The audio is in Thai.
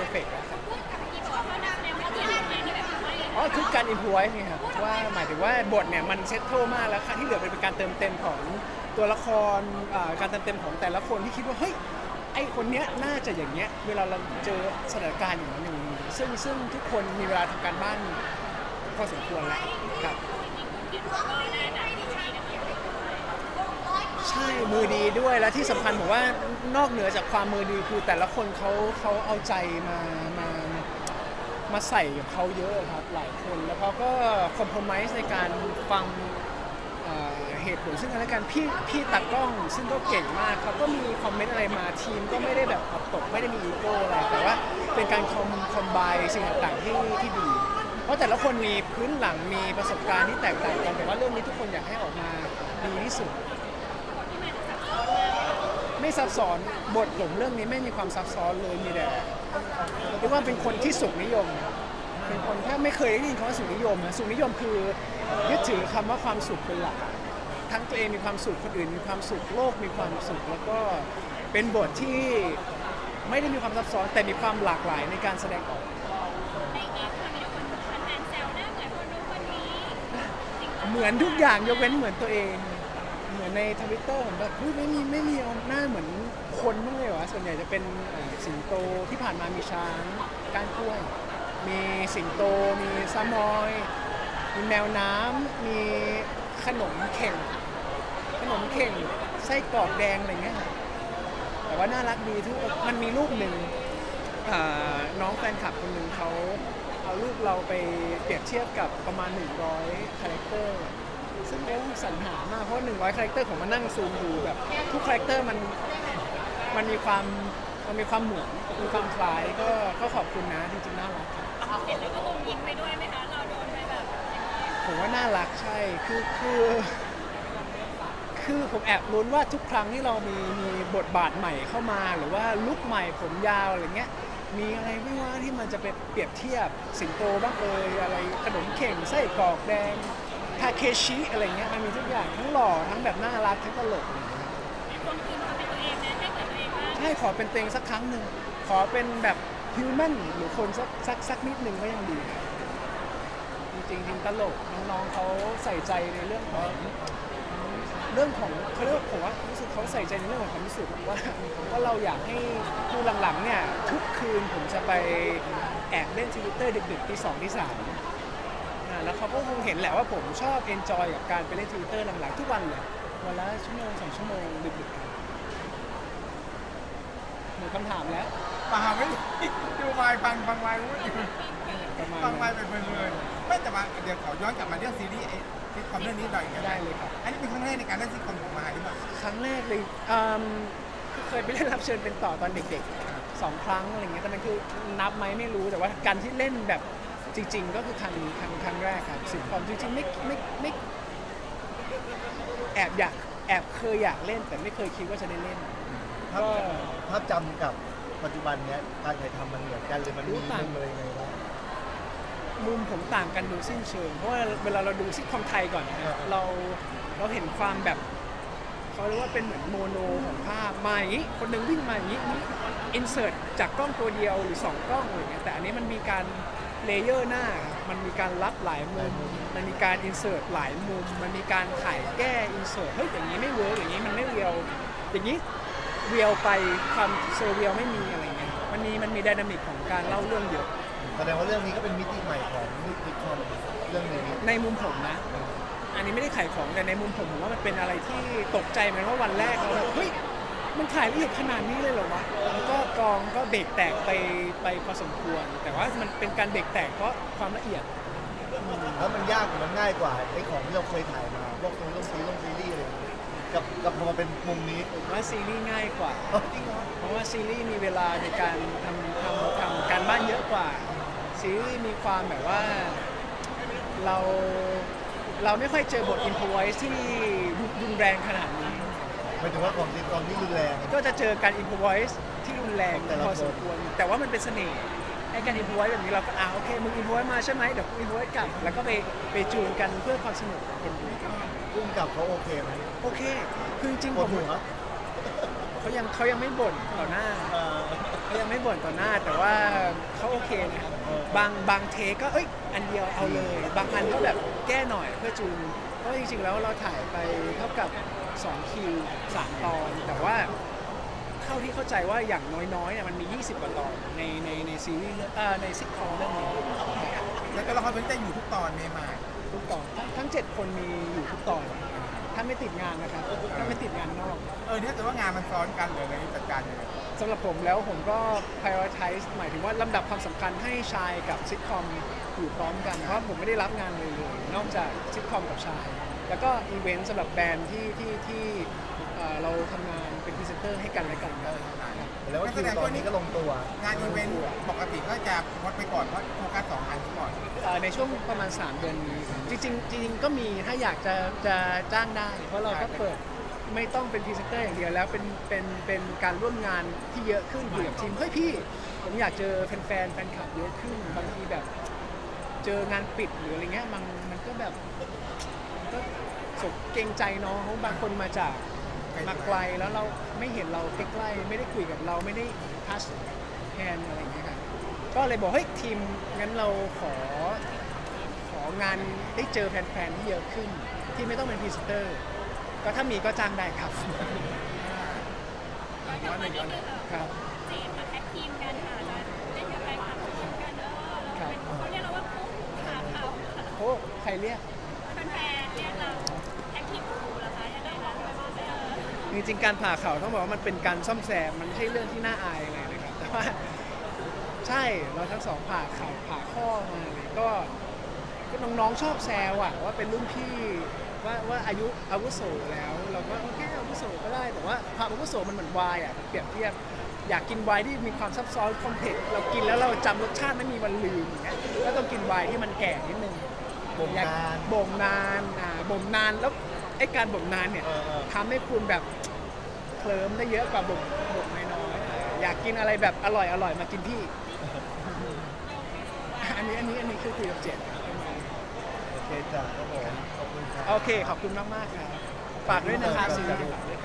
อร์เฟกต์แล้วครับพูดกับพี่บอกว่าเขาดังในไม่เกี่ยวกับที่แบบว่าอย่างอ๋อคือการอินพไว้นี่ครับว่าหมายถึงว่าบทเนี่ยมันเซตโทมากแล้วค่ะที่เหลือเป็นการเติมเต็มของตัวละครอ่าการเติมเต็มของแต่ละคนที่คิดว่าเฮ้ยไอคนเนี้ยน่าจะอย่างเงี้ยเวลาเราเจอสถานการณ์อย่างนั้นอย่างนี้ซึ่งซึ่งทุกคนมีเวลาทำการบ้านพอสมควรแล้วครับ คิดว่าก็น่าจะดีกันเอง ใช่มือดีด้วยและที่สำคัญผมว่านอกเหนือจากความมือดีคือแต่ละคนเขาเขาเอาใจมามามาใส่กับเขาเยอะครับหลายคน แล้วเขาก็คอม p r o m i s e ในการฟังเอ่อเหตุผลซึ่งกันและกันพี่พี่ตากล้องซึ่งก็เก่งมากเขาก็มีคอมเมนต์อะไรมาทีมก็ไม่ได้แบบอับตกไม่ได้มีอีโก้อะไรแต่ว่าเป็นการคอมคอมไบสิ่งต่างๆที่ที่ดี เพราะแต่ละคนมีพื้นหลังมีประสบการณ์ที่แตกต่างกันแต่ว่าเรื่องนี้ทุกคนอยากให้ออกมาดีที่สุด ไม่ซับซ้อน บทผมเรื่องนี้ไม่มีความซับซ้อนเลยมีแต่เรียกว่าเป็นคนที่สุขนิยม เป็นคนถ้าไม่เคยได้ยินคำว่าสุขนิยมนะสุขนิยมคือยึดถือคำว่าความสุขเป็นหลัก ทั้งตัวเองมีความสุขคนอื่นมีความสุขโลกมีความสุข แล้วก็เป็นบทที่ไม่ได้มีความซับซ้อนแต่มีความหลากหลายในการแสดงออกในเอกค่ะมีคนคนแฟนแซวหน้าเหมือนคนนู้นคนนี้เหมือนทุกอย่างยกเว้นเหมือนตัวเอง เหมือนในทวิตเตอร์ผมแบบไม่มีไม่มีหน้าเหมือนคนบ้างเลยวะส่วนใหญ่จะเป็นเอ่อสิงโตที่ผ่านมามีช้างก้านกล้วย มีสิงโตมีซามอย มีแมวน้ำมีขนมเข่ง ขนมเข่งไส้กรอกแดงอะไรเงี้ยครับแต่ว่าน่ารักดีทุกมันมีรูปหนึ่งอ่าน้องแฟนคลับคนหนึ่งเขาเอารูปเราไปเปรียบเทียบกับประมาณ 100คาแรคเตอร์ ซึ่งโอ้สรรหามากเพราะ100คาแรคเตอร์ผมมานั่งซูมดูแบบทุกคาแรคเตอร์มันมันมีความมันมีความเหมือนมีความคล้ายก็ก็ขอบคุณนะจริงๆน่ารักครับเห็นแล้วก็คงยิ้มไปด้วยไหมคะเราโดนไปแบบผมว่าน่ารักใช่คือคือคือผมแอบลุ้นว่าทุกครั้งที่เรามีมีบทบาทใหม่เข้ามาหรือว่าลุคใหม่ผมยาวอะไรเงี้ยมีอะไรไม่ว่าที่มันจะไปเปรียบเทียบสิงโตบ้างเอ่ยอะไรขนมเข่งไส้กรอกแดงทา เคชิอะไรเงี้ยมันมีทุกอย่างทั้งหล่อทั้งแบบน่ารักทั้งตลกอะไรเงี้ยคนคืนความเป็นตัวเองนะให้เกิดตัวเองบ้างใช่ขอเป็นเตวเองสักครั้งหนึ่งขอเป็นแบบฮิวแมนหรือคนสักสักสักนิดหนึ่งก็ยังดี จริงๆทีมตลกน้องๆเขาใส่ใจในเรื่องของ เรื่องของเขาเรียกว่าผมว่ารู้สึกเขาใส่ใจในเรื่องของความรู้สึกว่าว่าเราอยากให้คือหลังๆเนี่ยทุกคืนผมจะไปแอบเล่นทวิตเตอร์ดึกๆตีสองตีสาม แล้วเขาก็คงเห็นแหละว่าผมชอบเอนจอยกับการไปเล่นทวิตเตอร์หลังๆทุกวันเลยวันละชั่วโมงสองชั่วโมงดึกๆครับหมดคำถามแล้วเปล่าไม่ดูไมค์ฟังฟังไมค์รู้อยู่ประมาณฟังไมค์เป็นเพลินๆไม่แต่ว่าเดี๋ยวขอย้อนกลับมาเรื่องซีรีส์ไอ้ซิทคอมเรื่องนี้หน่อยกันได้เลยครับ อันนี้เป็นครั้งแรกในการเล่นซิทคอมของมหาหรือเปล่าครั้งแรกเลยอืมคือเคยไปเล่นรับเชิญเป็นต่อตอนเด็กๆสองครั้งอะไรเงี้ยแต่มันคือนับไหมไม่รู้แต่ว่าการที่เล่นแบบ จริง ๆ ก็คือครั้งครั้งครั้งแรกครับสิบความจริงๆไม่ไม่ไม่แอบอยากแอบเคยอยากเล่นแต่ไม่เคยคิดว่าจะได้เล่น ภาพก็ ภาพจำกับปัจจุบันเนี้ยการถ่ายทำมันเหมือนกันเลยมันมีรู้ต่างมุมอะไรยังไงบ้างมุมผมต่างกันโดยสิ้นเชิง เพราะว่าเวลาเราดูซิทคอมไทยก่อนนะเราเราเห็นความแบบเขาเรียกว่าเป็นเหมือนโมโนของภาพมาอย่างนี้ คนหนึ่งวิ่งมาอย่างนี้นี้อินเสิร์ตจากกล้องตัวเดียวหรือ2กล้องอะไรเงี้ยแต่อันนี้มันมีการ เลเยอร์หน้าครับมันมีการรับหลายมุม มันมีการอินเสิร์ตหลายมุม มันมีการถ่ายแก้อินเสิร์ตเฮ้ยอย่างนี้ไม่เวิร์กอย่างนี้มันไม่เรียวอย่างนี้เรียวไปความเซอร์เรียลไม่มีอะไรเงี้ยมันมีมันมีไดนามิกของการเล่าเรื่องเยอะ แสดงว่าเรื่องนี้ก็เป็นมิติใหม่ของซิทคอมเรื่องนี้ในมุมผมนะ อันนี้ไม่ได้ขายของแต่ในมุมผมผมว่ามันเป็นอะไรที่ตกใจเหมือนว่าวันแรกเราแบบเฮ้ย มันถ่ายละเอียดขนาดนี้เลยเหรอวะแล้วก็กองก็เบรกแตกไปไปพอสมควร แต่ว่ามันเป็นการเบรกแตกเพราะความละเอียด แล้วมันยากกว่ามันง่ายกว่าไอ้ของที่เราเคยถ่ายมาพวกตรงต้องซีต้องซีรีส์อะไรอย่างเงี้ยกับกับพอมาเป็นมุมนี้ผมว่าซีรีส์ง่ายกว่า เอ้าจริงเหรอเพราะว่าซีรีส์มีเวลาในการทำทำทำการบ้านเยอะกว่า ซีรีส์มีความแบบว่าเราเราไม่ค่อยเจอบทอินพไวส์ที่รุนแรงขนาดนี้ หมายถึงว่าของซิทคอมนี่รุนแรง ก็จะเจอการอินพไวส์ที่รุนแรงของแต่ละพอสมควร แต่ว่ามันเป็นเสน่ห์ไอ้การอินพไวส์แบบนี้เราก็อ่าโอเคมึงอินพไวส์มาใช่ไหมเดี๋ยวกูอินพไวส์กลับ แล้วก็ไปไปจูนกันเพื่อความสนุกของคนดูพุ่งกับเขาโอเคไหมโอเค คือจริงๆปผวดมหัวเขายังเขายังไม่บ่นต่อหน้า เอ่อเขายังไม่บ่นต่อหน้าแต่ว่าเขาโอเคนะครับบางบางเทคก็เอ้ยอันเดียวเอาเลย บางอันก็แบบแก้หน่อยเพื่อจูนเพราะจริงๆแล้วเราถ่ายไปเท่ากับ 2 คิว 3 ตอน แต่ว่าเท่าที่เข้าใจว่าอย่างน้อยๆเนี่ยมันมี 20 กว่าตอนในในในซีรีส์เรื่องเอ่อในซิทคอมเรื่องนี้แล้วตัวละครตัวนี้จะอยู่ทุกตอนเมย์มาทุกตอนทั้งทั้ง 7 คนมีอยู่ทุกตอน ถ้าไม่ติดงานนะครับ ถ้าไม่ติดงานนอก เออเนี่ยแต่ว่างานมันซ้อนกันเลยเลยจัดการยังไงสำหรับผมแล้วผมก็ prioritize หมายถึงว่าลำดับความสำคัญให้ชายกับซิทคอมอยู่พร้อมกัน เพราะผมไม่ได้รับงานเลยเลยนอกจากซิทคอมกับชาย แล้วก็อีเวนต์สำหรับแบรนด์ที่ที่ที่เอ่อเราทำงานเป็นพรีเซนเตอร์ให้กันและกันครับ แล้วว่าคิวตอนนี้ก็ลงตัว งานอีเวนต์ปกติก็จะงดไปก่อนเพราะโฟกัสสองอันนี้ก่อนเอ่อในช่วงประมาณ 3 เดือนนี้ จริงๆจริงๆก็มีถ้าอยากจะจะจ้างได้ เพราะเราก็เปิดไม่ต้องเป็นพรีเซนเตอร์อย่างเดียวแล้วเป็นเป็นเป็นการร่วมงานที่เยอะขึ้นคุยกับทีมเฮ้ยพี่ผมอยากเจอแฟนๆแฟนคลับเยอะขึ้นบางทีแบบ เจองานปิดหรืออะไรเงี้ยมันมันก็แบบมันก็ สกเกรงใจน้องเขาบางคนมาจากไกลมาไกลแล้วเราไม่เห็นเราใกล้ๆไม่ได้คุยกับเราไม่ได้ทัชแฮนอะไรอย่างเงี้ยครับก็เลยบอกเฮ้ยทีมงั้นเราขอของานได้เจอแฟนๆที่เยอะขึ้น ที่ไม่ต้องเป็นพรีเซนเตอร์ ก็ถ้ามีก็จ้างได้ครับย้อนกลับมานิดนึงเออครับเจมส์กับแท็กทีมกันค่ะจะเล่นกับแฟนคลับทีมกันเออแล้วเป็นเขาเรียกเราว่าคู่ขาเขาโอ้ใครเรียกแฟน ๆเรียกเราแท็กทีมคู่เหรอคะยังจริงๆการผ่าเข่าต้องบอกว่ามันเป็นการซ่อมแซมมันไม่ใช่เรื่องที่น่าอายอะไรนะครับ แต่ว่าใช่เราทั้งสองผ่าเข่าผ่าข้อมาเลยก็ก็น้องๆชอบแซวอะว่าเป็นรุ่นพี่ว่าว่าอายุอาวุโสแล้ว เราก็โอเคอาวุโสก็ได้แต่ว่าความอาวุโสมันเหมือนไวน์อะเปรียบเทียบอยากกินไวน์ที่มีความซับซ้อนคอมเพล็กซ์เรากินแล้วเราจำรสชาติไม่มีวันลืมอย่างเงี้ยก็ต้องกินไวน์ที่มันแก่นิดนึง บ่มนาน บ่มนานอ่าบ่มนานแล้วไอ้การบ่มนานเนี่ยเออเออ ทำให้คุณแบบเคลิ้มได้เยอะกว่าบ่มบ่มน้อยๆอยากกินอะไรแบบอร่อยอร่อยมากินพี่ อันนี้อันนี้อันนี้คือคุยกับเจ็ดโอเคจ้ะครับผมขอบคุณครับ โอเค ขอบคุณมากๆครับฝากด้วยนะครับซีรีส์ฝากด้วย